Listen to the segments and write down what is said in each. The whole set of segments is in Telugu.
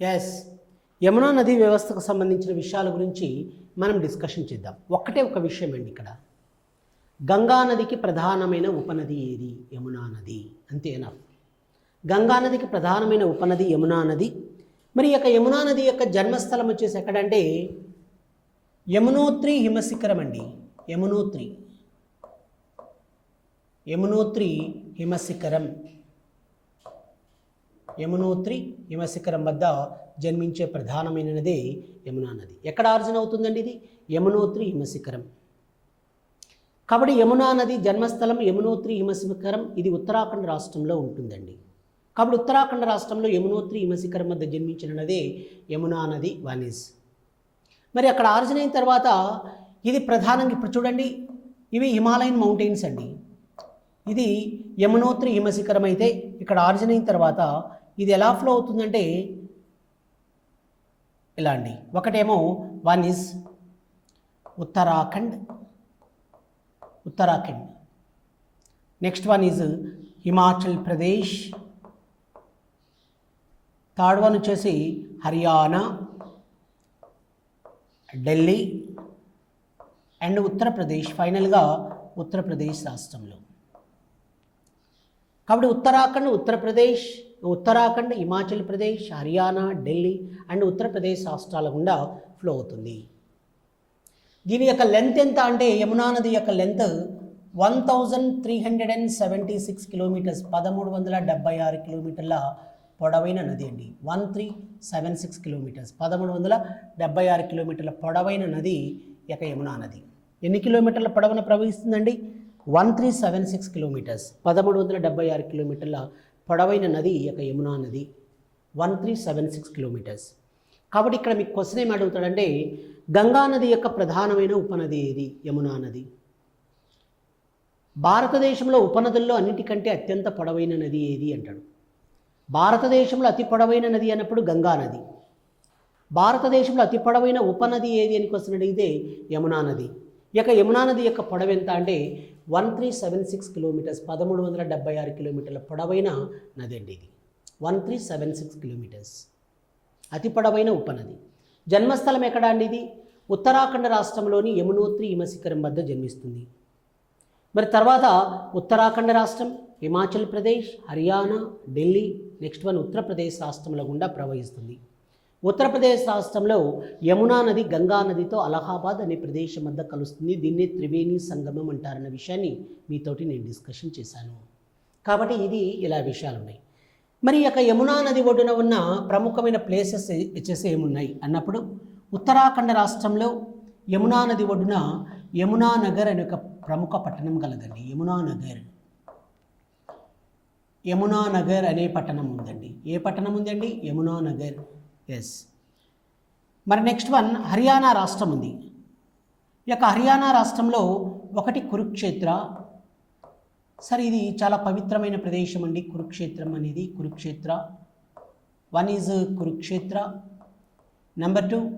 ఎస్ యమునా నదీ వ్యవస్థకు సంబంధించిన విషయాల గురించి మనం డిస్కషన్ చేద్దాం. ఒక్కటే ఒక విషయం అండి ఇక్కడ. గంగా నదికి ప్రధానమైన ఉపనది ఏది? యమునా నది. అంతేనా గంగా నదికి ప్రధానమైన ఉపనది యమునా నది. మరి యొక్క యమునా నది యొక్క జన్మస్థలం వచ్చేసి ఎక్కడంటే? యమునోత్రి హిమశిఖరం అండి. యమునోత్రి. యమునోత్రి హిమశిఖరం. యమునోత్రి హిమశిఖరం వద్ద జన్మించే ప్రధానమైన నదే యమునా నది. ఎక్కడ ఆర్జన అవుతుందండి ఇది? యమునోత్రి హిమశిఖరం కాబట్టి యమునా నది జన్మస్థలం యమునోత్రి హిమశిఖరం ఇది ఉత్తరాఖండ్ రాష్ట్రంలో ఉంటుందండి. కాబట్టి ఉత్తరాఖండ్ రాష్ట్రంలో యమునోత్రి హిమశిఖరం వద్ద జన్మించిన నదే యమునా నది వానిస్. మరి అక్కడ ఆర్జన అయిన తర్వాత ఇది ప్రధానంగా ఇప్పుడు చూడండి ఇవి హిమాలయన్ మౌంటైన్స్ అండి. ఇది యమునోత్రి హిమశిఖరం అయితే ఇక్కడ ఆర్జన అయిన తర్వాత ఇది ఎలా ఫ్లో అవుతుందంటే ఇలా అండి. ఒకటేమో one is Uttarakhand. Uttarakhand. Next one is Himachal Pradesh third one వచ్చేసి హర్యానా ఢిల్లీ అండ్ ఉత్తరప్రదేశ్ ఫైనల్గా ఉత్తరప్రదేశ్ రాష్ట్రంలో. కాబట్టి ఉత్తరాఖండ్ ఉత్తరప్రదేశ్ ఉత్తరాఖండ్ హిమాచల్ ప్రదేశ్ హర్యానా ఢిల్లీ అండ్ ఉత్తరప్రదేశ్ రాష్ట్రాల గుండా ఫ్లో అవుతుంది. దీని యొక్క లెంత్ ఎంత అంటే యమునా నది యొక్క length one thousand three hundred and seventy six kilometres పదమూడు వందల డెబ్బై ఆరు కిలోమీటర్ల పొడవైన నది అండి. One three seven six kilometres పదమూడు వందల డెబ్బై ఆరు కిలోమీటర్ల పొడవైన నది యొక్క యమునా నది. ఎన్ని కిలోమీటర్ల పొడవున ప్రవహిస్తుందండి? One three seven six kilometres పదమూడు వందల డెబ్బై ఆరు కిలోమీటర్ల పొడవైన నది ఈ యొక్క యమునా నది. One three seven six kilometres. కాబట్టి ఇక్కడ మీకు క్వశ్చన్ ఏమి అడుగుతాడంటే గంగా నది యొక్క ప్రధానమైన ఉపనది ఏది? యమునా నది. భారతదేశంలో ఉపనదుల్లో అన్నిటికంటే అత్యంత పొడవైన నది ఏది అంటాడు. భారతదేశంలో అతి పొడవైన నది అన్నప్పుడు గంగా నది. భారతదేశంలో అతి పొడవైన ఉపనది ఏది అని క్వశ్చన్ అడిగితే యమునా నది. ఇక యమునా నది యొక్క పొడవు ఎంత అంటే one three seven six kilometres పదమూడు వందల డెబ్బై ఆరు కిలోమీటర్ల పొడవైన నది అండి ఇది. One three seven six kilometres. అతి పొడవైన ఉపనది. జన్మస్థలం ఎక్కడ అండి ఇది? ఉత్తరాఖండ్ రాష్ట్రంలోని యమునోత్రి హిమశిఖరం వద్ద జన్మిస్తుంది. మరి తర్వాత ఉత్తరాఖండ్ రాష్ట్రం హిమాచల్ ప్రదేశ్ హర్యానా ఢిల్లీ నెక్స్ట్ వన్ ఉత్తరప్రదేశ్ రాష్ట్రంలో గుండా ప్రవహిస్తుంది. ఉత్తరప్రదేశ్ రాష్ట్రంలో యమునా నది గంగా నదితో అలహాబాద్ అనే ప్రదేశం వద్ద కలుస్తుంది. దీన్నే త్రివేణి సంగమం అంటారన్న విషయాన్ని మీతోటి నేను డిస్కషన్ చేశాను. కాబట్టి ఇది ఇలా విషయాలు ఉన్నాయి మరి ఈ యొక్క యమునా నది ఒడ్డున ఉన్న ప్రముఖమైన ప్లేసెస్ వచ్చేసి ఏమున్నాయి అన్నప్పుడు ఉత్తరాఖండ్ రాష్ట్రంలో యమునా నది ఒడ్డున యమునా నగర్ అనే ఒక ప్రముఖ పట్టణం కలదండి. యమునా నగర్. యమునా నగర్ అనే పట్టణం ఉందండి. ఏ పట్టణం ఉందండి? యమునా నగర్. ఎస్ మరి నెక్స్ట్ వన్ హర్యానా రాష్ట్రం ఉంది. ఈ యొక్క హర్యానా రాష్ట్రంలో ఒకటి కురుక్షేత్ర. సరే ఇది చాలా పవిత్రమైన ప్రదేశం అండి. కురుక్షేత్రం అనేది Kurukshetra. One is Kurukshetra. Number two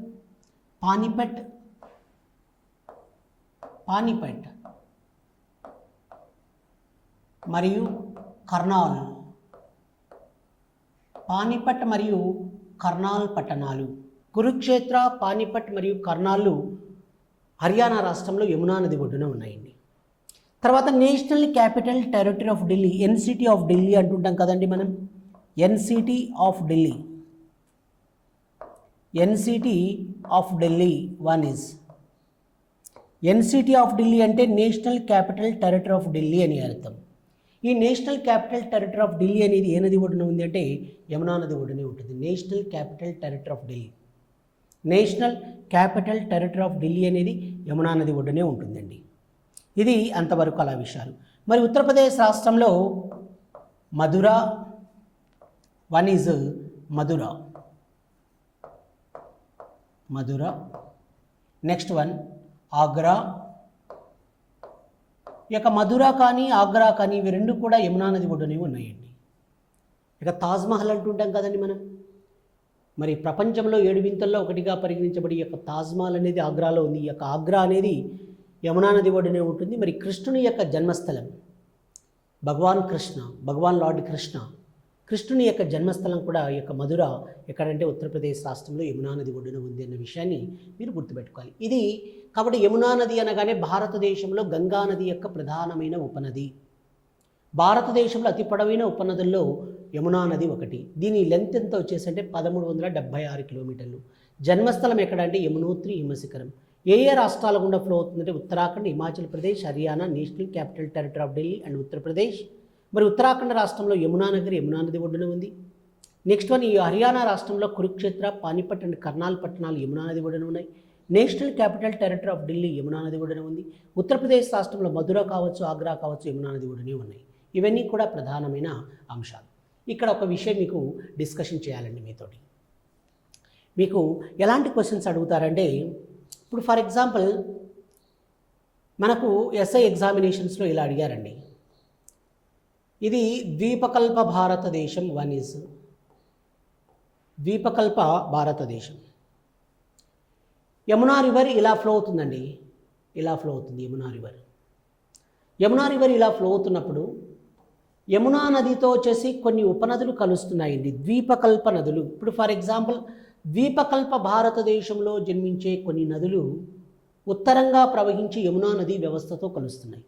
Panipat. Panipat. మరియు కర్నాల్. పానిపట్ మరియు కర్నాల్ పట్టణాలు. కురుక్షేత్ర పానిపట్ మరియు కర్నాళ్ళు హర్యానా రాష్ట్రంలో యమునా నది ఒడ్డున ఉన్నాయండి. తర్వాత national capital territory of Delhi NCT of Delhi అంటుంటాం కదండి మనం? NCT of Delhi. NCT of Delhi one is NCT of Delhi అంటే national capital territory of Delhi అని అర్థం. ఈ national capital territory of Delhi అనేది ఏ నది ఒడ్డున ఉంది అంటే యమునా నది ఒడ్డునే ఉంటుంది. National capital territory of Delhi. National capital territory of Delhi అనేది యమునా నది ఒడ్డునే ఉంటుందండి. ఇది అంతవరకు అలా విషయాలు. మరి ఉత్తరప్రదేశ్ రాష్ట్రంలో Mathura one is Mathura. Mathura next one Agra ఈ యొక్క మధుర కానీ ఆగ్రా కానీ ఇవి రెండు కూడా యమునా నది ఒడ్డునే ఉన్నాయండి. ఇక తాజ్మహల్ అంటుంటాం కదండి మనం. మరి ప్రపంచంలో ఏడు వింతల్లో ఒకటిగా పరిగణించబడి యొక్క తాజ్మహల్ అనేది ఆగ్రాలో ఉంది. ఈ యొక్క ఆగ్రా అనేది యమునా నది ఒడ్డునే ఉంటుంది. మరి కృష్ణుని యొక్క జన్మస్థలం భగవాన్ కృష్ణ భగవాన్ లార్డ్ కృష్ణ కృష్ణుని యొక్క జన్మస్థలం కూడా ఈ యొక్క మధుర ఎక్కడంటే ఉత్తరప్రదేశ్ రాష్ట్రంలో యమునా నది ఒడ్డున ఉంది అన్న విషయాన్ని మీరు గుర్తుపెట్టుకోవాలి. ఇది కాబట్టి యమునా నది అనగానే భారతదేశంలో గంగా నది యొక్క ప్రధానమైన ఉపనది. భారతదేశంలో అతి పొడవైన ఉపనదుల్లో యమునా నది ఒకటి. దీని లెంత్ ఎంత వచ్చేసంటే పదమూడు వందల డెబ్బై ఆరు కిలోమీటర్లు. జన్మస్థలం ఎక్కడంటే యమునోత్రి హిమశిఖరం. ఏ ఏ రాష్ట్రాల గుండా ఫ్లో అవుతుందంటే Uttarakhand Himachal Pradesh Haryana national capital territory of Delhi and Uttar Pradesh. మరి ఉత్తరాఖండ్ రాష్ట్రంలో యమునా నగర్ యమునా నది ఒడ్డున ఉంది. నెక్స్ట్ వన్ ఈ హర్యానా రాష్ట్రంలో కురుక్షేత్ర పానిపట్ అండ్ కర్నాల్ పట్టణాలు యమునా నది ఒడ్డున ఉన్నాయి. National capital territory of Delhi Yamuna నది ఒడ్డున ఉంది. ఉత్తరప్రదేశ్ రాష్ట్రంలో మధుర కావచ్చు ఆగ్రా కావచ్చు యమునా నది ఒడ్డునే ఉన్నాయి. ఇవన్నీ కూడా ప్రధానమైన అంశాలు. ఇక్కడ ఒక విషయం మీకు డిస్కషన్ చేయాలండి మీతోటి. మీకు ఎలాంటి క్వశ్చన్స్ అడుగుతారంటే ఇప్పుడు ఫర్ ఎగ్జాంపుల్ మనకు ఎస్ఐ ఎగ్జామినేషన్స్లో ఇలా అడిగారండి. ఇది ద్వీపకల్ప భారతదేశం వన్ ఇస్ ద్వీపకల్ప భారతదేశం. యమునా రివర్ ఇలా ఫ్లో అవుతుందండి. ఇలా ఫ్లో అవుతుంది యమునా రివర్ యమునా రివర్ ఇలా ఫ్లో అవుతున్నప్పుడు యమునా నదితో వచ్చేసి కొన్ని ఉపనదులు కలుస్తున్నాయండి. ద్వీపకల్ప నదులు. ఇప్పుడు ఫర్ ఎగ్జాంపుల్ ద్వీపకల్ప భారతదేశంలో జన్మించే కొన్ని నదులు ఉత్తరంగా ప్రవహించి యమునా నది వ్యవస్థతో కలుస్తున్నాయి.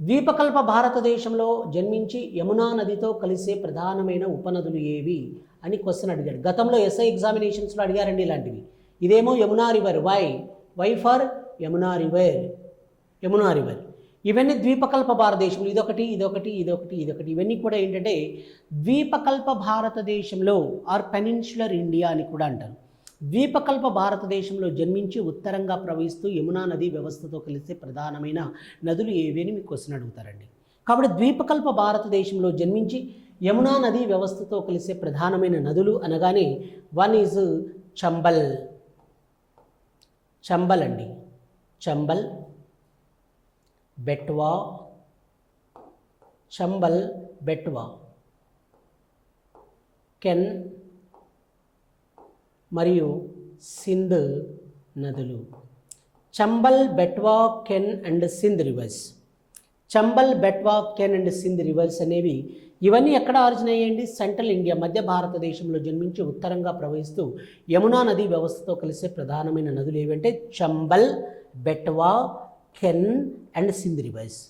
ద్వీపకల్ప భారతదేశంలో జన్మించి యమునా నదితో కలిసే ప్రధానమైన ఉపనదులు ఏవి అని క్వశ్చన్ అడిగాడు. గతంలో ఎస్ఐ ఎగ్జామినేషన్స్లో అడిగారండి ఇలాంటివి. ఇదేమో Yamuna river Y Y for Yamuna river Yamuna river ఇవన్నీ ద్వీపకల్ప భారతదేశంలో ఇదొకటి ఇదొకటి ఇదొకటి ఇదొకటి. ఇవన్నీ కూడా ఏంటంటే ద్వీపకల్ప భారతదేశంలో ఆర్ పెనిన్సులర్ ఇండియా అని కూడా అంటారు. ద్వీపకల్ప భారతదేశంలో జన్మించి ఉత్తరంగా ప్రవహిస్తూ యమునా నది వ్యవస్థతో కలిసే ప్రధానమైన నదులు ఏవి అని మీకు క్వశ్చన్ అడుగుతారండి. కాబట్టి ద్వీపకల్ప భారతదేశంలో జన్మించి యమునా నది వ్యవస్థతో కలిసే ప్రధానమైన నదులు అనగానే వన్ ఈజ్ చంబల్. చంబల్ అండి. చంబల్ బెట్వా చంబల్ బెట్వా. కెన్ మరియు సింధ్ నదులు. Chambal Betwa Ken and Sindh rivers. Chambal Betwa Ken and Sindh rivers అనేవి ఇవన్నీ ఎక్కడ ఆరిజిన్ అయ్యండి సెంట్రల్ ఇండియా మధ్య భారతదేశంలో జన్మించి ఉత్తరంగా ప్రవహిస్తూ యమునా నది వ్యవస్థతో కలిసే ప్రధానమైన నదులు ఏవంటే చంబల్ బెట్వా కెన్ అండ్ సింధ్ రివర్స్.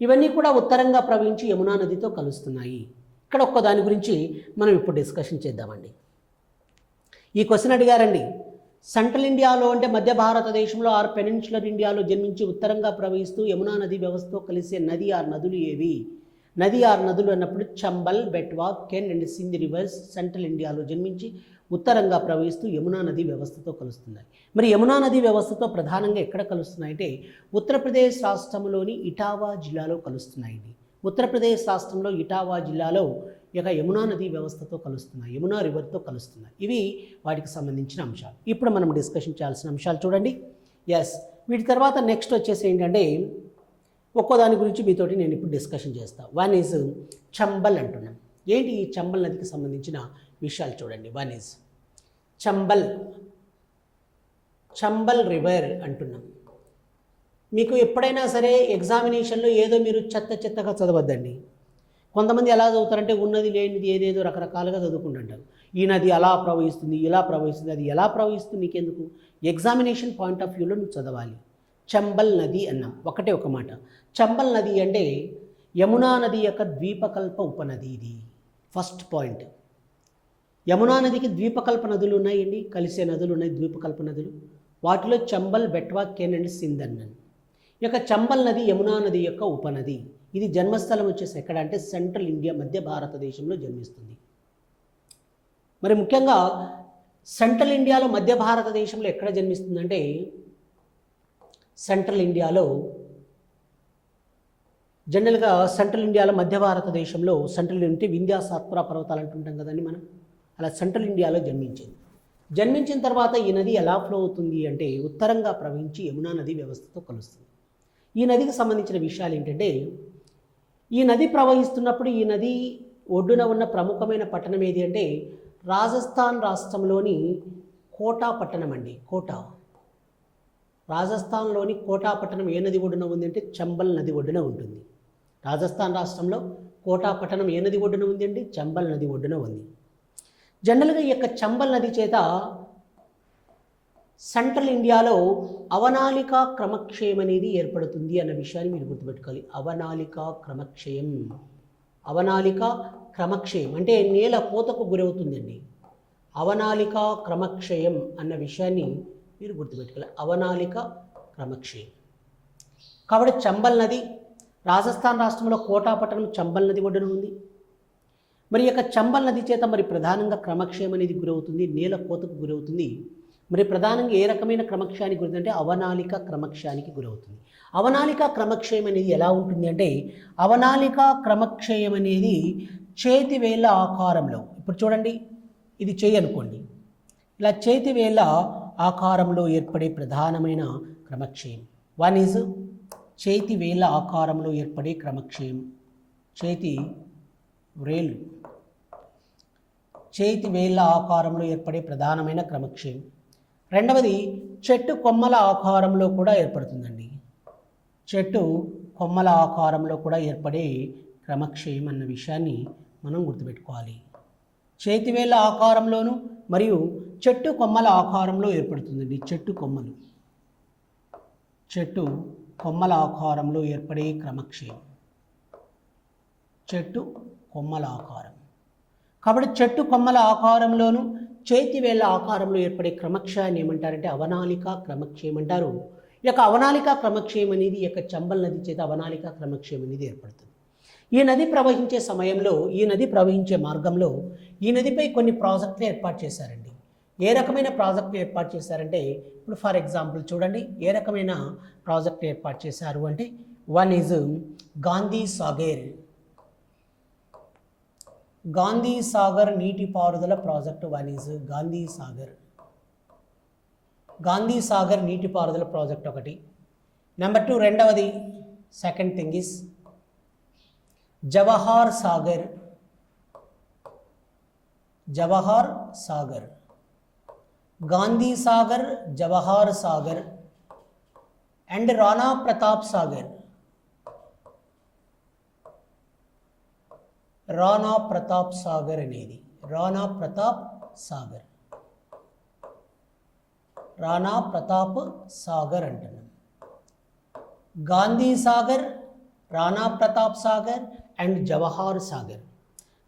ఇవన్నీ కూడా ఉత్తరంగా ప్రవహించి యమునా నదితో కలుస్తున్నాయి. ఇక్కడ ఒక్క దాని గురించి మనం ఇప్పుడు డిస్కషన్ చేద్దామండి. ఈ క్వశ్చన్ అడిగారండి. సెంట్రల్ ఇండియాలో అంటే మధ్య భారతదేశంలో ఆర్ పెనిన్సులర్ ఇండియాలో జన్మించి ఉత్తరంగా ప్రవహిస్తూ యమునా నది వ్యవస్థతో కలిసే నది ఆర్ నదులు ఏవి? నది ఆర్ నదులు అన్నప్పుడు Chambal Betwa Ken and Sindh rivers central ఇండియాలో జన్మించి ఉత్తరంగా ప్రవహిస్తూ యమునా నది వ్యవస్థతో కలుస్తున్నాయి. మరి యమునా నది వ్యవస్థతో ప్రధానంగా ఎక్కడ కలుస్తున్నాయంటే ఉత్తరప్రదేశ్ రాష్ట్రంలోని ఇటావా జిల్లాలో కలుస్తున్నాయండి. ఉత్తరప్రదేశ్ రాష్ట్రంలో ఇటావా జిల్లాలో ఇక యమునా నది వ్యవస్థతో కలుస్తున్నాయి యమునా రివర్తో కలుస్తున్నాయి. ఇవి వాటికి సంబంధించిన అంశాలు. ఇప్పుడు మనం డిస్కషన్ చేయాల్సిన అంశాలు చూడండి. ఎస్ వీటి తర్వాత నెక్స్ట్ వచ్చేసి ఏంటంటే ఒక్కో దాని గురించి మీతోటి నేను ఇప్పుడు డిస్కషన్ చేస్తాను వన్ ఈజ్ చంబల్ అంటున్నాం. ఏంటి ఈ చంబల్ నదికి సంబంధించిన విషయాలు చూడండి. One is Chambal Chambal river అంటున్నాం. మీకు ఎప్పుడైనా సరే ఎగ్జామినేషన్లో ఏదో మీరు చెత్త చెత్తగా చదవద్దండి. కొంతమంది ఎలా చదువుతారంటే ఉన్నది లేనిది ఏదేదో రకరకాలుగా చదువుకుంటుంటారు. ఈ నది అలా ప్రవహిస్తుంది ఇలా ప్రవహిస్తుంది అది ఎలా ప్రవహిస్తుంది నీకెందుకు? ఎగ్జామినేషన్ పాయింట్ ఆఫ్ వ్యూలో నువ్వు చదవాలి. చంబల్ నది అన్నాం. ఒకటే ఒక మాట. చంబల్ నది అంటే యమునా నది యొక్క ద్వీపకల్ప ఉపనది ఇది. ఫస్ట్ పాయింట్ యమునా నదికి ద్వీపకల్ప నదులు ఉన్నాయండి. కలిసే నదులు ఉన్నాయి ద్వీపకల్ప నదులు. వాటిలో చంబల్ బెట్వా కేన్ అండ్ సింధ్ అన్నాను ఈ చంబల్ నది యమునా నది యొక్క ఉపనది. ఇది జన్మస్థలం వచ్చేసి ఎక్కడ అంటే సెంట్రల్ ఇండియా మధ్య భారతదేశంలో జన్మిస్తుంది. మరి ముఖ్యంగా సెంట్రల్ ఇండియాలో మధ్య భారతదేశంలో ఎక్కడ జన్మిస్తుందంటే సెంట్రల్ ఇండియాలో జనరల్గా సెంట్రల్ ఇండియాలో మధ్య భారతదేశంలో సెంట్రల్ అంటే వింధ్యా సాత్పురా పర్వతాలు అంటుంటాం కదండి మనం. అలా సెంట్రల్ ఇండియాలో జన్మించింది. జన్మించిన తర్వాత ఈ నది ఎలా ఫ్లో అవుతుంది అంటే ఉత్తరంగా ప్రవహించి యమునా నది వ్యవస్థతో కలుస్తుంది. ఈ నదికి సంబంధించిన విషయాలు ఏంటంటే ఈ నది ప్రవహిస్తున్నప్పుడు ఈ నది ఒడ్డున ఉన్న ప్రముఖమైన పట్టణం ఏది అంటే రాజస్థాన్ రాష్ట్రంలోని కోటా పట్టణం అండి కోటా. రాజస్థాన్లోని కోటా పట్టణం ఏ నది ఒడ్డున ఉంది అంటే చంబల్ నది ఒడ్డున ఉంటుంది. రాజస్థాన్ రాష్ట్రంలో కోటా పట్టణం ఏ నది ఒడ్డున ఉంది అండి? చంబల్ నది ఒడ్డున ఉంది. జనరల్గా ఈ యొక్క చంబల్ నది చేత సెంట్రల్ ఇండియాలో అవనాలిక క్రమక్షయం అనేది ఏర్పడుతుంది అన్న విషయాన్ని మీరు గుర్తుపెట్టుకోవాలి. అవనాలిక క్రమక్షయం. అవనాలిక క్రమక్షయం అంటే నేల కోతకు గురవుతుందండి. అవనాలిక క్రమక్షయం అన్న విషయాన్ని మీరు గుర్తుపెట్టుకోవాలి. అవనాలిక క్రమక్షయం. కాబట్టి చంబల్ నది రాజస్థాన్ రాష్ట్రంలో కోటా పట్టణం చంబల్ నది ఒడ్డున ఉంది. మరి యొక్క చంబల్ నది చేత మరి ప్రధానంగా క్రమక్షయం అనేది గురవుతుంది నేల కోతకు గురవుతుంది. మరి ప్రధానంగా ఏ రకమైన క్రమక్షయానికి గురవుతుంది అంటే అవనాలిక క్రమక్షయానికి గురవుతుంది. అవనాలిక క్రమక్షయం అనేది ఎలా ఉంటుంది అంటే అవనాలిక క్రమక్షయం అనేది చేతి వేళ్ళ ఆకారంలో ఇప్పుడు చూడండి ఇది చేయి అనుకోండి. ఇలా చేతి వేళ్ళ ఆకారంలో ఏర్పడే ప్రధానమైన క్రమక్షయం. వన్ ఈజ్ చేతి వేళ్ళ ఆకారంలో ఏర్పడే క్రమక్షయం. చేతి వ్రేలు చేతి వేళ్ళ ఆకారంలో ఏర్పడే ప్రధానమైన క్రమక్షయం. రెండవది చెట్టు కొమ్మల ఆకారంలో కూడా ఏర్పడుతుందండి. చెట్టు కొమ్మల ఆకారంలో కూడా ఏర్పడే క్రమక్షయం అన్న విషయాన్ని మనం గుర్తుపెట్టుకోవాలి. చేతివేళ్ళ ఆకారంలోను మరియు చెట్టు కొమ్మల ఆకారంలో ఏర్పడుతుందండి. చెట్టు కొమ్మలు. చెట్టు కొమ్మల ఆకారంలో ఏర్పడే క్రమక్షయం. చెట్టు కొమ్మల ఆకారం. కాబట్టి చెట్టు కొమ్మల ఆకారంలోను చేతివేళ్ళ ఆకారంలో ఏర్పడే క్రమక్షయాన్ని ఏమంటారంటే అవనాలిక క్రమక్షయం అంటారు. ఈ యొక్క అవనాలిక క్రమక్షయం అనేది ఈ యొక్క చంబల్ నది చేత అవనాలిక క్రమక్షయం అనేది ఏర్పడుతుంది. ఈ నది ప్రవహించే సమయంలో ఈ నది ప్రవహించే మార్గంలో ఈ నదిపై కొన్ని ప్రాజెక్టులు ఏర్పాటు చేశారండి. ఏ రకమైన ప్రాజెక్టులు ఏర్పాటు చేశారంటే ఇప్పుడు ఫర్ ఎగ్జాంపుల్ చూడండి ఏ రకమైన ప్రాజెక్టులు ఏర్పాటు చేశారు అంటే వన్ ఈజ్ గాంధీ సాగేర్ గాంధీ సాగర్ నీటిపారుదల project one is Gandhi Sagar Gandhi Sagar నీటిపారుదల ప్రాజెక్ట్ ఒకటి నెంబర్ టూ రెండవది second thing is Jawahar Sagar Jawahar Sagar Gandhi Sagar Jawahar Sagar and Rana Pratap Sagar Rana Pratap Sagar అనేది. రాణా ప్రతాప్ సాగర్. రాణా ప్రతాప్ సాగర్ అంటున్నాం. గాంధీ సాగర్ రాణా ప్రతాప్ సాగర్ అండ్ జవహార్ సాగర్.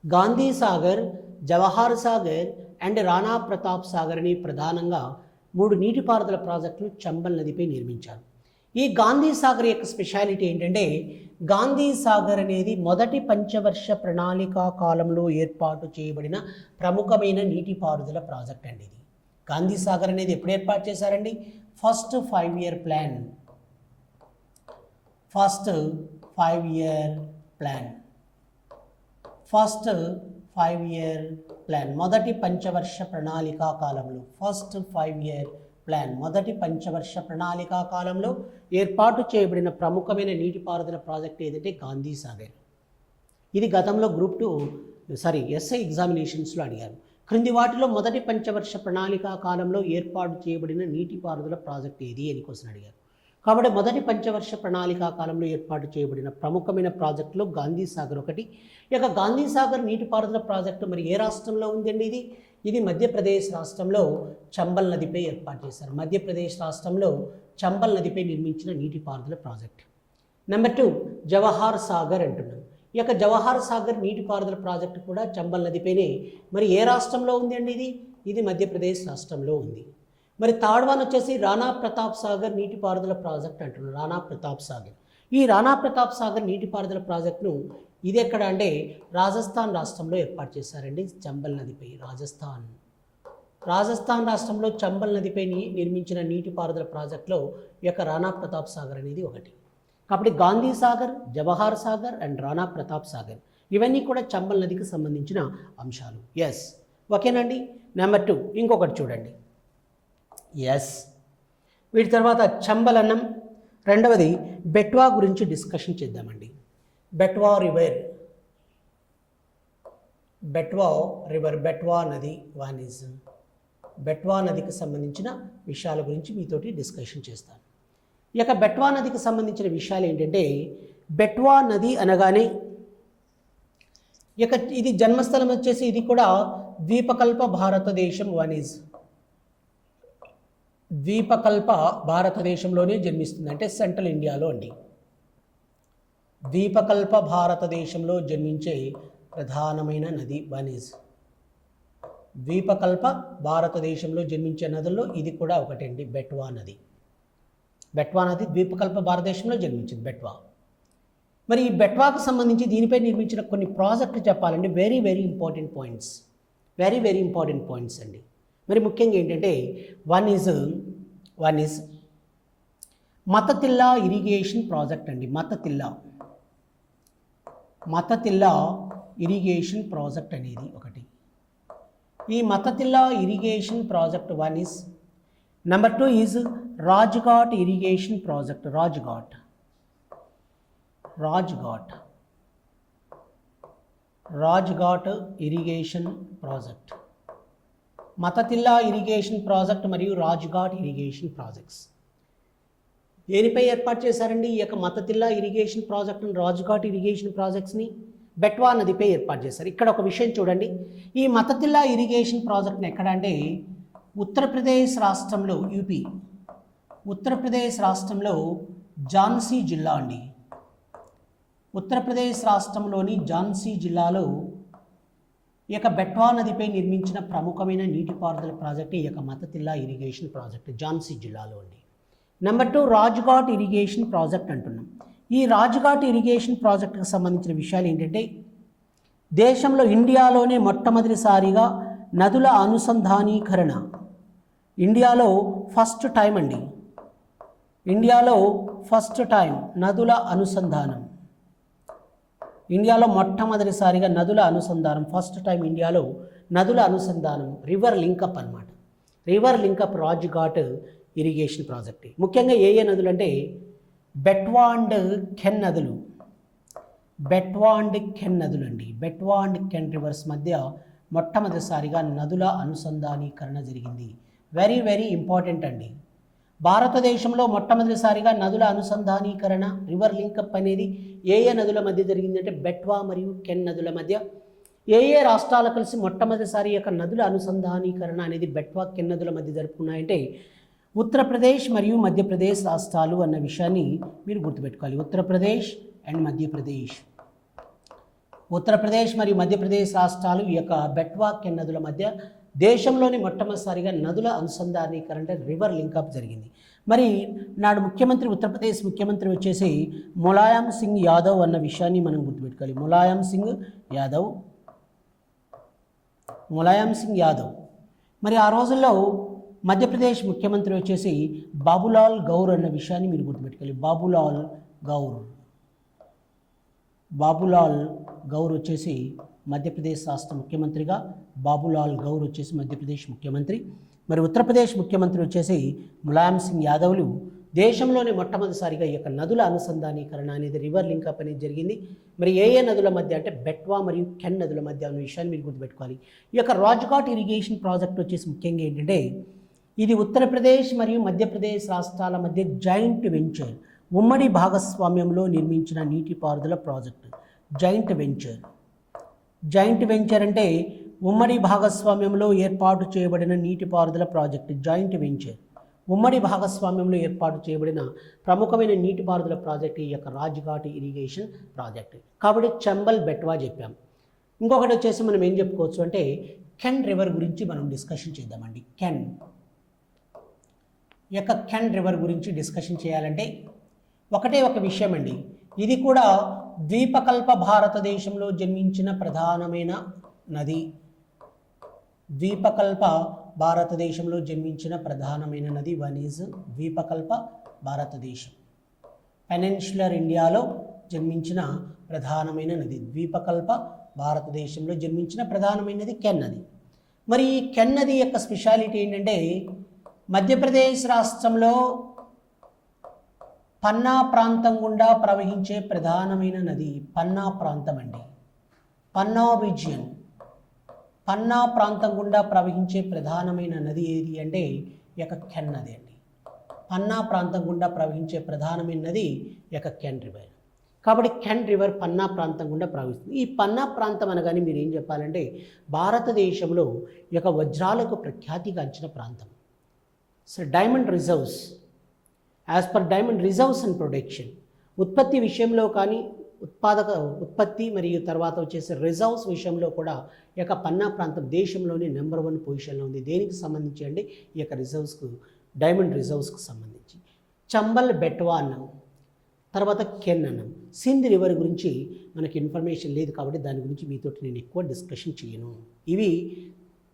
గాంధీ సాగర్ జవహార్ సాగర్ అండ్ రాణా ప్రతాప్ సాగర్ అని ప్రధానంగా మూడు నీటిపారుదల ప్రాజెక్టులు చంబల్ నదిపై నిర్మించారు. ఈ గాంధీ సాగర్ యొక్క స్పెషాలిటీ ఏంటంటే గాంధీ సాగర్ అనేది మొదటి పంచవర్ష ప్రణాళిక కాలంలో ఏర్పాటు చేయబడిన ప్రముఖమైన నీటిపారుదల ప్రాజెక్ట్ అండి ఇది. గాంధీ సాగర్ అనేది ఎప్పుడు ఏర్పాటు చేశారండి? First five year plan. First five year plan. First five year plan. మొదటి పంచవర్ష ప్రణాళిక కాలంలో ఫస్ట్ ఫైవ్ ఇయర్ ప్లాన్. మొదటి పంచవర్ష ప్రణాళికా కాలంలో ఏర్పాటు చేయబడిన ప్రముఖమైన నీటిపారుదల ప్రాజెక్ట్ ఏదంటే గాంధీ సాగర్. ఇది గతంలో గ్రూప్ టూ సారీ ఎస్ఐ ఎగ్జామినేషన్స్లో అడిగారు. క్రింది వాటిలో మొదటి పంచవర్ష ప్రణాళికా కాలంలో ఏర్పాటు చేయబడిన నీటిపారుదల ప్రాజెక్ట్ ఏది అని కోసం అడిగారు. కాబట్టి మొదటి పంచవర్ష ప్రణాళికా కాలంలో ఏర్పాటు చేయబడిన ప్రముఖమైన ప్రాజెక్టులో గాంధీ సాగర్ ఒకటి. ఇక యొక్క గాంధీ సాగర్ నీటిపారుదల ప్రాజెక్టు మరి ఏ రాష్ట్రంలో ఉందండి ఇది? ఇది మధ్యప్రదేశ్ రాష్ట్రంలో చంబల్ నదిపై ఏర్పాటు చేశారు. మధ్యప్రదేశ్ రాష్ట్రంలో చంబల్ నదిపై నిర్మించిన నీటిపారుదల project. Number two Jawahar Sagar అంటున్నాం. ఈ యొక్క జవహార్ సాగర్ నీటిపారుదల ప్రాజెక్టు కూడా చంబల్ నదిపైనే. మరి ఏ రాష్ట్రంలో ఉంది అండి ఇది? ఇది మధ్యప్రదేశ్ రాష్ట్రంలో ఉంది. మరి థర్డ్ వన్ వచ్చేసి రాణా ప్రతాప్ సాగర్ నీటిపారుదల ప్రాజెక్ట్ అంటున్నారు రాణా ప్రతాప్ సాగర్. ఈ రాణా ప్రతాప్ సాగర్ నీటిపారుదల ప్రాజెక్టును ఇది ఎక్కడ అంటే రాజస్థాన్ రాష్ట్రంలో ఏర్పాటు చేశారండి చంబల్ నదిపై రాజస్థాన్. రాజస్థాన్ రాష్ట్రంలో చంబల్ నదిపై నిర్మించిన నీటిపారుదల ప్రాజెక్టులో ఈ యొక్క రాణా ప్రతాప్ సాగర్ అనేది ఒకటి. కాబట్టి గాంధీ సాగర్ జవహర్ సాగర్ అండ్ రాణా ప్రతాప్ సాగర్ ఇవన్నీ కూడా చంబల్ నదికి సంబంధించిన అంశాలు. ఎస్ ఓకేనండి? నెంబర్ టూ ఇంకొకటి చూడండి. ఎస్ వీటి తర్వాత చంబలన్నం. రెండవది బెట్వా గురించి డిస్కషన్ చేద్దామండి. బెట్వా రివర్. బెట్వా రివర్ బెట్వా నది వన్ బెట్వా నదికి సంబంధించిన విషయాల గురించి మీతోటి డిస్కషన్ చేస్తాను. ఈ యొక్క బెట్వా నదికి సంబంధించిన విషయాలు ఏంటంటే బెట్వా నది అనగానే ఇక ఇది జన్మస్థలం వచ్చేసి ఇది కూడా ద్వీపకల్ప భారతదేశం వన్ ద్వీపకల్ప భారతదేశంలోనే జన్మిస్తుంది అంటే సెంట్రల్ ఇండియాలో అండి. ద్వీపకల్ప భారతదేశంలో జన్మించే ప్రధానమైన నది వన్ ఈజ్ ద్వీపకల్ప భారతదేశంలో జన్మించే నదుల్లో ఇది కూడా ఒకటండి బెట్వా నది. బెట్వా నది ద్వీపకల్ప భారతదేశంలో జన్మించింది బెట్వా. మరి ఈ బెట్వాకు సంబంధించి దీనిపై నిర్మించిన కొన్ని ప్రాజెక్టులు చెప్పాలండి very very important points very very important points అండి. మరి ముఖ్యంగా ఏంటంటే one is one is Matatila irrigation project అండి. మతతిల్లా. మతతిల్లా ఇరిగేషన్ ప్రాజెక్ట్ అనేది ఒకటి. ఈ Matatila irrigation project one is number two is Rajghat irrigation project. Rajghat. Rajghat. Rajghat irrigation project. Matatila irrigation project మరియు రాజ్ఘాట్ ఇరిగేషన్ ప్రాజెక్ట్స్. దేనిపై ఏర్పాటు చేశారండి? ఈ యొక్క మతతిల్లా ఇరిగేషన్ ప్రాజెక్ట్ని రాజుఘాట్ ఇరిగేషన్ ప్రాజెక్ట్స్ని బెట్వా నదిపై ఏర్పాటు చేశారు. ఇక్కడ ఒక విషయం చూడండి. ఈ మతతిల్లా ఇరిగేషన్ ప్రాజెక్ట్ని ఎక్కడ అంటే ఉత్తరప్రదేశ్ రాష్ట్రంలో యూపీ. ఉత్తరప్రదేశ్ రాష్ట్రంలో ఝాన్సీ జిల్లా అండి. ఉత్తరప్రదేశ్ రాష్ట్రంలోని ఝాన్సీ జిల్లాలో ఈ యొక్క బెట్వా నదిపై నిర్మించిన ప్రముఖమైన నీటిపారుదల ప్రాజెక్ట్ ఈ యొక్క మతతిల్లా ఇరిగేషన్ ప్రాజెక్ట్ ఝాన్సీ జిల్లాలో అండి. Number two Rajghat irrigation project అంటున్నాం. ఈ రాజ్ఘాట్ ఇరిగేషన్ ప్రాజెక్టుకు సంబంధించిన విషయాలు ఏంటంటే దేశంలో ఇండియాలోనే మొట్టమొదటిసారిగా నదుల అనుసంధానీకరణ. ఇండియాలో ఫస్ట్ టైం అండి. ఇండియాలో ఫస్ట్ టైం నదుల అనుసంధానం. ఇండియాలో మొట్టమొదటిసారిగా నదుల అనుసంధానం ఫస్ట్ టైం ఇండియాలో నదుల అనుసంధానం. రివర్ లింకప్ అనమాట river linkup Rajghat irrigation project. ముఖ్యంగా ఏ ఏ నదులు అంటే బెట్వాండ్ కెన్ నదులు. బెట్వాండ్ కెన్ నదులు అండి బెట్వాండ్ కెన్ రివర్స్ మధ్య మొట్టమొదటిసారిగా నదుల అనుసంధానీకరణ జరిగింది. వెరీ వెరీ ఇంపార్టెంట్ అండి. భారతదేశంలో మొట్టమొదటిసారిగా నదుల అనుసంధానీకరణ రివర్ లింకప్ అనేది ఏ ఏ నదుల మధ్య జరిగిందంటే బెట్వా మరియు కెన్ నదుల మధ్య. ఏ ఏ రాష్ట్రాలు కలిసి మొట్టమొదటిసారి యొక్క నదుల అనుసంధానీకరణ అనేది బెట్వా కెన్ నదుల మధ్య జరుపుకున్నాయంటే ఉత్తరప్రదేశ్ మరియు మధ్యప్రదేశ్ రాష్ట్రాలు అన్న విషయాన్ని మీరు గుర్తుపెట్టుకోవాలి. ఉత్తరప్రదేశ్ అండ్ మధ్యప్రదేశ్. ఉత్తరప్రదేశ్ మరియు మధ్యప్రదేశ్ రాష్ట్రాలు ఈ యొక్క బెట్వాక్ నదుల మధ్య దేశంలోని మొట్టమొదటిసారిగా నదుల అనుసంధానీకరణ అంటే రివర్ లింకప్ జరిగింది. మరి నాడు ముఖ్యమంత్రి ఉత్తరప్రదేశ్ ముఖ్యమంత్రి వచ్చేసి ములాయం సింగ్ యాదవ్ అన్న విషయాన్ని మనం గుర్తుపెట్టుకోవాలి. ములాయం సింగ్ యాదవ్. ములాయం సింగ్ యాదవ్. మరి ఆ రోజుల్లో మధ్యప్రదేశ్ ముఖ్యమంత్రి వచ్చేసి బాబులాల్ గౌర్ అన్న విషయాన్ని మీరు గుర్తుపెట్టుకోవాలి. బాబులాల్ గౌర్. బాబులాల్ గౌర్ వచ్చేసి మధ్యప్రదేశ్ రాష్ట్ర ముఖ్యమంత్రిగా బాబులాల్ గౌర్ వచ్చేసి మధ్యప్రదేశ్ ముఖ్యమంత్రి. మరి ఉత్తరప్రదేశ్ ముఖ్యమంత్రి వచ్చేసి ములాయం సింగ్ యాదవ్లు. దేశంలోనే మొట్టమొదటిసారిగా ఈ యొక్క నదుల అనుసంధానీకరణ అనేది రివర్ లింకప్ అనేది జరిగింది. మరి ఏ ఏ నదుల మధ్య అంటే బెట్వా మరియు కెన్ నదుల మధ్య అన్న విషయాన్ని మీరు గుర్తుపెట్టుకోవాలి. ఈ యొక్క రాజ్ఘాట్ ఇరిగేషన్ ప్రాజెక్ట్ వచ్చేసి ముఖ్యంగా ఏంటంటే ఇది ఉత్తరప్రదేశ్ మరియు మధ్యప్రదేశ్ రాష్ట్రాల మధ్య జాయింట్ వెంచర్. ఉమ్మడి భాగస్వామ్యంలో నిర్మించిన నీటిపారుదల project. Joint venture. Joint venture అంటే ఉమ్మడి భాగస్వామ్యంలో ఏర్పాటు చేయబడిన నీటిపారుదల ప్రాజెక్టు జాయింట్ వెంచర్. ఉమ్మడి భాగస్వామ్యంలో ఏర్పాటు చేయబడిన ప్రముఖమైన నీటిపారుదల ప్రాజెక్టు ఈ యొక్క రాజ్ఘాట్ ఇరిగేషన్ ప్రాజెక్టు. కాబట్టి చంబల్ బెట్వా చెప్పాం. ఇంకొకటి వచ్చేసి మనం ఏం చెప్పుకోవచ్చు అంటే కెన్ రివర్ గురించి మనం డిస్కషన్ చేద్దామండి. కెన్. యొక్క కెన్ రివర్ గురించి డిస్కషన్ చేయాలంటే ఒకటే ఒక విషయం అండి ఇది కూడా ద్వీపకల్ప భారతదేశంలో జన్మించిన ప్రధానమైన నది. ద్వీపకల్ప భారతదేశంలో జన్మించిన ప్రధానమైన నది వన్ ఈజ్ ద్వీపకల్ప భారతదేశం. పెనెన్షులర్ ఇండియాలో జన్మించిన ప్రధానమైన నది. ద్వీపకల్ప భారతదేశంలో జన్మించిన ప్రధానమైనది కెన్ నది మరి ఈ కెన్ నది యొక్క స్పెషాలిటీ ఏంటంటే మధ్యప్రదేశ్ రాష్ట్రంలో పన్నా ప్రాంతం గుండా ప్రవహించే ప్రధానమైన నది పన్నా ప్రాంతం అండి. పన్నా విజయన్ పన్నా ప్రాంతం గుండా ప్రవహించే ప్రధానమైన నది ఏది అంటే యొక్క కెన్ నది అండి. పన్నా ప్రాంతం గుండా ప్రవహించే ప్రధానమైన నది యొక్క కెన్ రివర్. కాబట్టి కెన్ రివర్ పన్నా ప్రాంతం గుండా ప్రవహిస్తుంది. ఈ పన్నా ప్రాంతం అనగానే మీరు ఏం చెప్పాలంటే భారతదేశంలో యొక్క వజ్రాలకు ప్రఖ్యాతిగాంచిన ప్రాంతం. So diamond reserves as per diamond reserves and production ఉత్పత్తి విషయంలో కానీ ఉత్పాదక ఉత్పత్తి మరియు తర్వాత వచ్చేసి రిజర్వ్స్ విషయంలో కూడా ఈ యొక్క పన్నా ప్రాంతం దేశంలోనే నెంబర్ వన్ పొజిషన్లో ఉంది. దేనికి సంబంధించి అండి? ఈ యొక్క రిజర్వ్స్కు డైమండ్ రిజర్వ్స్కు సంబంధించి. చంబల్ బెట్వా అన్నం తర్వాత కెన్ అన్నం. సింధ్ రివర్ గురించి మనకి ఇన్ఫర్మేషన్ లేదు కాబట్టి దాని గురించి మీతో నేను ఎక్కువ డిస్కషన్ చేయను. ఇవి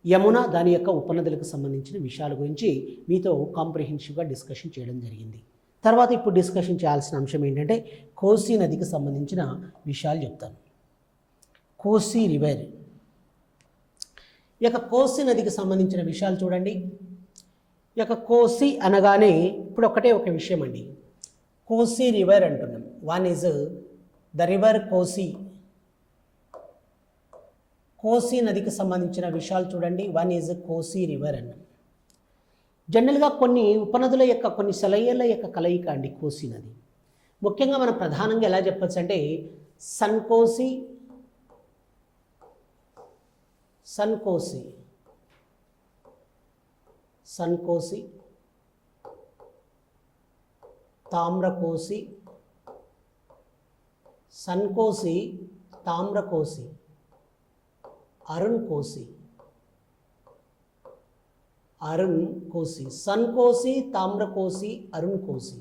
యమున దాని యొక్క ఉపనదులకు సంబంధించిన విషయాల గురించి మీతో కాంప్రిహెన్సివ్గా డిస్కషన్ చేయడం జరిగింది. తర్వాత ఇప్పుడు డిస్కషన్ చేయాల్సిన అంశం ఏంటంటే కోసీ నదికి సంబంధించిన విషయాలు చెప్తాను. కోసీ రివర్ ఈ యొక్క కోసీ నదికి సంబంధించిన విషయాలు చూడండి. ఈ యొక్క కోసి అనగానే ఇప్పుడు ఒకటే ఒక విషయం అండి. కోసి రివర్ అంటున్నాం. వన్ ఈజ్ ద రివర్ కోసి. కోసి నదికి సంబంధించిన విషయాలు చూడండి. వన్ ఈజ్ కోసి రివర్ అన్న జనరల్గా కొన్ని ఉపనదుల యొక్క కొన్ని సెలయేళ్ళ యొక్క కలయిక అండి కోసి నది. ముఖ్యంగా మనం ప్రధానంగా ఎలా చెప్పచ్చు అంటే సన్కోసి సన్కోసి సన్కోసి తామ్రకోసి సన్కోసి తామ్రకోసి అరుణ్ కోసి. అరుణ్ కోసి. సన్కోసి తామ్రకోసి అరుణ్ కోసి.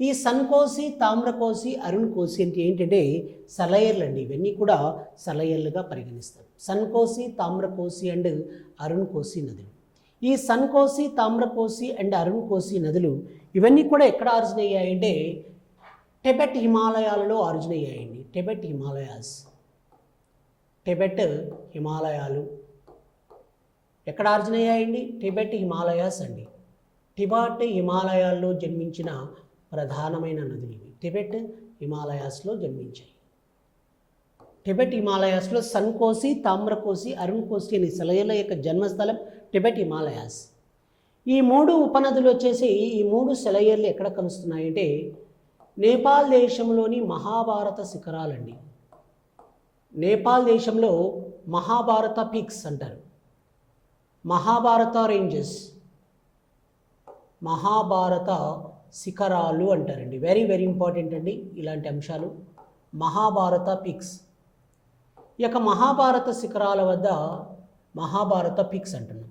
ఈ సన్కోసి తామ్రకోసి అరుణ్ కోసి అంటే ఏంటంటే సలయర్లు అండి ఇవన్నీ కూడా సలయర్లుగా పరిగణిస్తాం సన్కోసి తామ్రకోసి అండ్ అరుణ్ కోసి నదులు. ఈ సన్కోసి తామ్రకోసి అండ్ అరుణ్ కోసి నదులు ఇవన్నీ కూడా ఎక్కడ ఆరిజిన్ అయ్యాయంటే టెబెట్ హిమాలయాలలో ఆరిజిన్ అయ్యాయండి. టెబెట్ హిమాలయాస్. టిబెట్ హిమాలయాలు. ఎక్కడ ఆర్జనయ్యాయండి టిబెట్ హిమాలయాస్ అండి. టిబాట్ హిమాలయాల్లో జన్మించిన ప్రధానమైన నదులు ఇవి. టిబెట్ హిమాలయాస్లో జన్మించాయి. టిబెట్ హిమాలయాస్లో సన్కోసి తామ్రకోసి అరుణ్ కోసి అనే శిలయల యొక్క జన్మస్థలం టిబెట్ హిమాలయాస్. ఈ మూడు ఉపనదులు వచ్చేసి ఈ మూడు సెలయేర్లు ఎక్కడ కలుస్తున్నాయంటే నేపాల్ దేశంలోని మహాభారత శిఖరాలండి. నేపాల్ దేశంలో మహాభారత పీక్స్ అంటారు. మహాభారత రేంజెస్. మహాభారత శిఖరాలు అంటారండి. వెరీ వెరీ ఇంపార్టెంట్ అండి ఇలాంటి అంశాలు. మహాభారత పిక్స్. ఇక యొక్క మహాభారత శిఖరాల వద్ద మహాభారత పిక్స్ అంటున్నాం.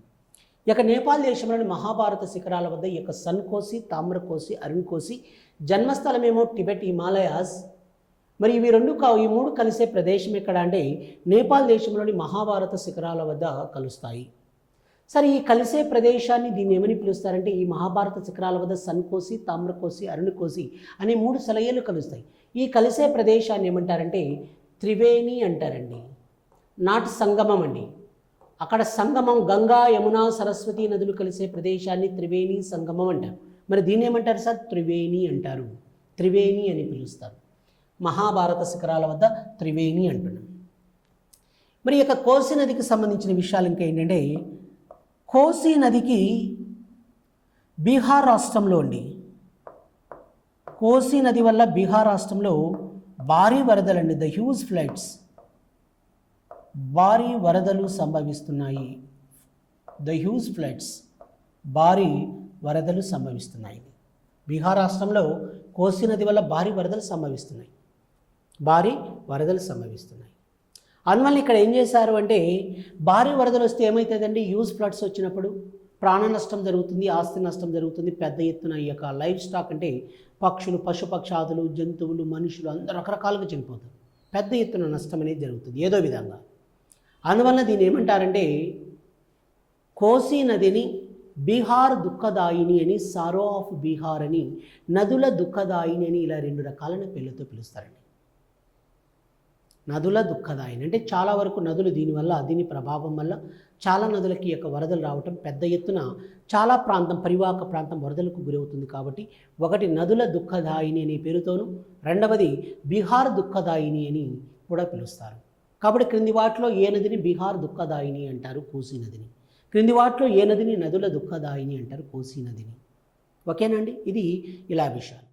ఇక నేపాల్ దేశంలోని మహాభారత శిఖరాల వద్ద ఈ యొక్క సన్కోసి తామ్రకోసి అరుణ్కోసి జన్మస్థలమేమో టిబెట్ హిమాలయాస్ మరి ఇవి రెండు కా ఈ మూడు కలిసే ప్రదేశం ఎక్కడ అంటే నేపాల్ దేశంలోని మహాభారత శిఖరాల వద్ద కలుస్తాయి. సరే ఈ కలిసే ప్రదేశాన్ని దీన్ని ఏమని పిలుస్తారంటే ఈ మహాభారత శిఖరాల వద్ద సన్కోసి తామ్రకోసి అరుణకోసి అనే మూడు సెలయేలు కలుస్తాయి. ఈ కలిసే ప్రదేశాన్ని ఏమంటారంటే త్రివేణి అంటారండి. నాటి సంగమం అండి. అక్కడ సంగమం గంగా యమున సరస్వతి నదులు కలిసే ప్రదేశాన్ని త్రివేణి సంగమం అంటారు. మరి దీన్ని ఏమంటారు సార్? త్రివేణి అంటారు. త్రివేణి అని పిలుస్తారు. మహాభారత శిఖరాల వద్ద త్రివేణి అంటున్నాం మరి ఈ యొక్క కోసి నదికి సంబంధించిన విషయాలు ఇంకా ఏంటంటే కోసి నదికి బీహార్ రాష్ట్రంలో అండి కోసి నది వల్ల బీహార్ రాష్ట్రంలో భారీ వరదలండి ద హ్యూజ్ ఫ్లడ్స్ భారీ వరదలు సంభవిస్తున్నాయి. ద హ్యూజ్ ఫ్లడ్స్ భారీ వరదలు సంభవిస్తున్నాయి. బీహార్ రాష్ట్రంలో కోసి నది వల్ల భారీ వరదలు సంభవిస్తున్నాయి. భారీ వరదలు సంభవిస్తున్నాయి. అందువల్ల ఇక్కడ ఏం చేశారు అంటే భారీ వరదలు వస్తే ఏమవుతుందండి యూజ్ ఫ్లడ్స్ వచ్చినప్పుడు ప్రాణ నష్టం జరుగుతుంది ఆస్తి నష్టం జరుగుతుంది పెద్ద ఎత్తున ఈ యొక్క లైఫ్ స్టాక్ అంటే పక్షులు పశుపక్షాదులు జంతువులు మనుషులు అందరూ రకరకాలుగా చనిపోతారు. పెద్ద ఎత్తున నష్టం అనేది జరుగుతుంది ఏదో విధంగా. అందువల్ల దీన్ని ఏమంటారంటే కోసి నదిని బీహార్ దుఃఖదాయిని అని సారో ఆఫ్ బీహార్ అని నదుల దుఃఖదాయిని అని ఇలా రెండు రకాలైన పేర్లతో పిలుస్తారండి. నదుల దుఃఖదాయిని. అంటే చాలా వరకు నదులు దీనివల్ల దీని ప్రభావం వల్ల చాలా నదులకి యొక్క వరదలు రావటం పెద్ద ఎత్తున చాలా ప్రాంతం పరివాహక ప్రాంతం వరదలకు గురవుతుంది కాబట్టి ఒకటి నదుల దుఃఖదాయిని అనే పేరుతోనూ రెండవది బీహార్ దుఃఖదాయిని అని కూడా పిలుస్తారు. కాబట్టి క్రింది వాటిలో ఏ నదిని బీహార్ దుఃఖదాయిని అంటారు? కోసి నదిని. క్రింది వాటిలో ఏ నదిని నదుల దుఃఖదాయిని అంటారు? కోసి నదిని. ఓకేనండి ఇది ఇలా విషయాలు.